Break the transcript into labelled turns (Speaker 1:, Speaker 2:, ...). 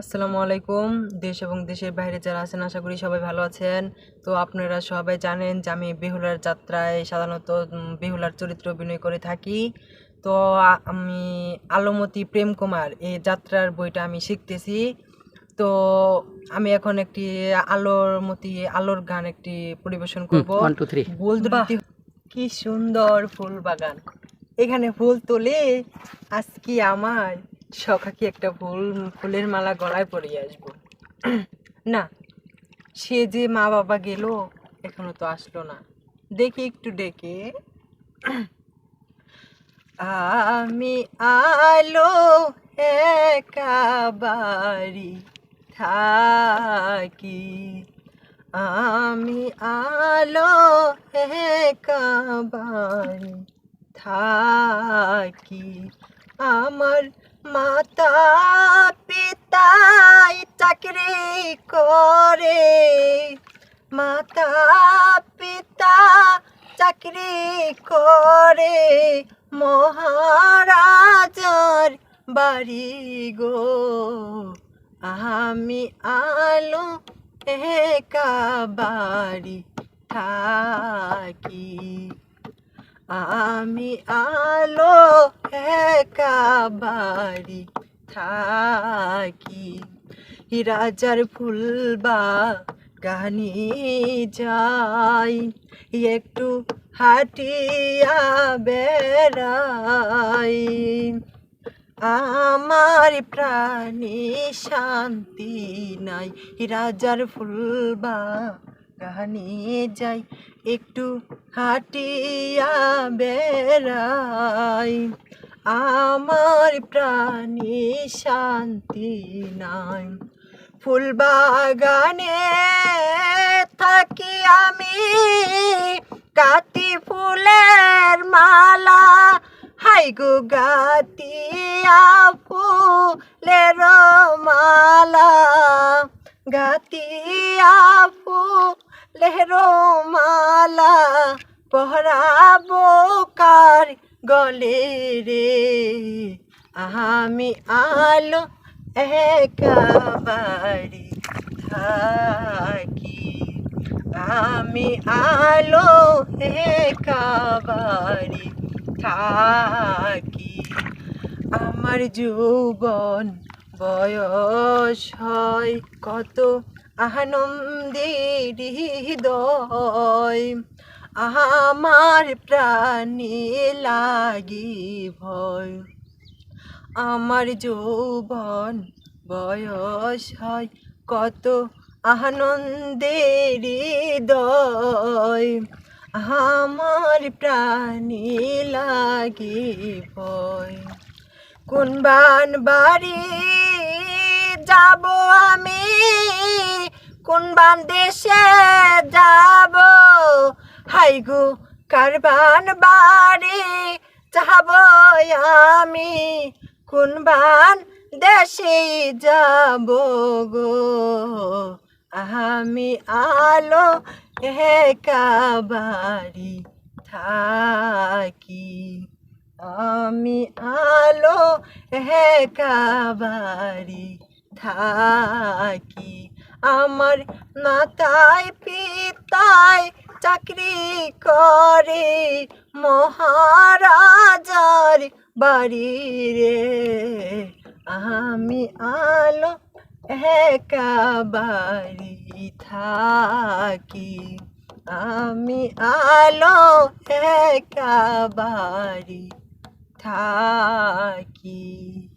Speaker 1: আসসালামু আলাইকুম। দেশ এবং দেশের বাইরে যারা আছেন আশা করি সবাই ভালো আছেন। তো আপনারা সবাই জানেন যে আমি বেহুলার যাত্রায় সাধারণত বেহুলার চরিত্র অভিনয় করে থাকি। তো আমি আলোমতি প্রেম কুমার এই যাত্রার বইটা আমি শিখতেছি। তো আমি এখন একটি আলোর মতি আলোর গান একটি পরিবেশন করব। কি সুন্দর ফুল বাগান। এখানে ফুল তোলে আজকে আমার সখাকি একটা ফুল, ফুলের মালা গলায় পরিয়ে আসব। না, সে যে মা বাবা গেল, এখনও তো আসলো না। দেখি একটু ডেকে আমি আলো একাবারি থাকি। আমি আলো একাবারি থাকি। আমার মাতা পিতাই চাকরি করে? মাতা পিতা চাকরি করে মহারাজার বাড়ি গো। আমি আলো একা বাড়ি থাকি। আমি আলো একা বাড়ি থাকি। রাজার ফুলবা গানি যাই, একটু হাটিয়া বেড়াই। আমার প্রাণী শান্তি নাই, রাজার ফুলবা গানে যাই একটু হাটিয়া বেড়াই। আমার প্রাণী শান্তি নাই। ফুল বাগানে থাকি আমি, কাতি ফুলের মালা। হাই গো গাতিয়া ফুলের মালা। গাতিয়া ফুলের মালা পহরাবো কার গলে রে আমি আলো একাবারি থাকি আমি আলো একাবারি থাকি আমার যৌবন বয়স হয় কত আনন্দের হৃদয় আমার প্রাণী লাগি ভয়। আমার যৌবন বয়স হয় কত? আনন্দের হৃদয় আমার প্রাণী লাগে ভয়। কোন বান বাড়ি যাব আমি? কোন বান দেশে যাব? হাই গো কারবান বাড়ি যাব আমি? কোন বান দেশে যাব গো? আমি আলো একাবারি থাকি। আমি আলো একাবারি থাকি। আমার নাতায় পিতায় চাকরি করে মহারাজার বাড়ি রে। আমি আলো একাবারি থাকি। আমি আলো একাবারি থাকি।